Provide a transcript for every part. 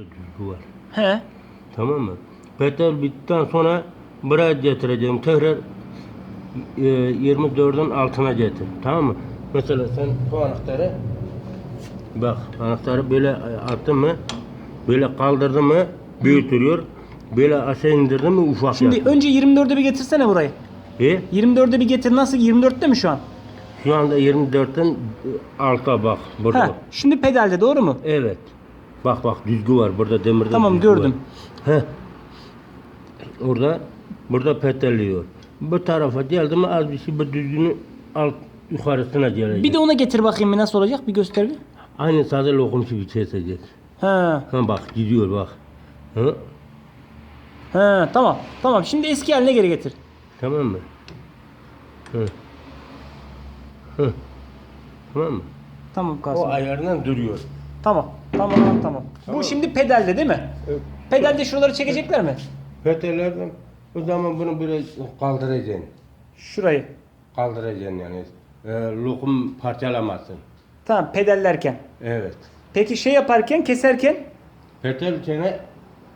Düzgü var. He. Tamam mı? Petrol bittikten sonra buraya getireceğim. Tekrar e, 24'ün altına getir. Tamam mı? Mesela sen bu anahtarı bak anahtarı böyle attın mı böyle kaldırdın mı büyütülüyor. Böyle aşağı indirdin mi ufak Şimdi yapıyor. önce 24'e bir getirsene burayı. E, 24'e bir getir. Nasıl? 24'te mi şu an? şu anda 24'ün alta bak burada. Ha. Şimdi pedalde doğru mu? Evet. Bak bak düzgü var burada demirde. Tamam, düzgü gördüm. Var. Heh. Orada burada petelliyor. Bu tarafa geldi mi az bir şey bu düzgünün alt yukarısına gelecek. Bir de ona getir bakayım nasıl olacak bir göster bir. Aynı sade lokum gibi kesecek. Ha. Ha bak gidiyor bak. Hı? Ha tamam. Tamam. Şimdi eski haline geri getir. Tamam mı? Hı. Hı. Tamam mı? Tamam O Kasım. ayarından duruyor. Tamam. Tamam tamam. Bu şimdi pedalde değil mi? Evet. Pedalde şuraları çekecekler mi? Petellerden o zaman bunu böyle kaldıracaksın. Şurayı. Kaldıracaksın yani. E, lokum parçalamasın. Tamam pedallerken. Evet. Peki şey yaparken keserken Petel çene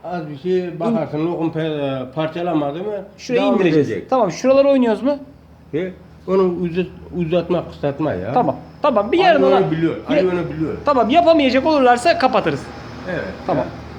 az bir şey bakarsın lokum pe- parçalamadı mı şurayı devam indireceğiz. edecek. Tamam şuraları oynuyoruz mu? E, onu uzat, uzatma kısaltma ya. Tamam. Tamam bir Ali yarın ona. onu biliyor. Ali onu biliyor. Tamam yapamayacak olurlarsa kapatırız. Evet. Tamam.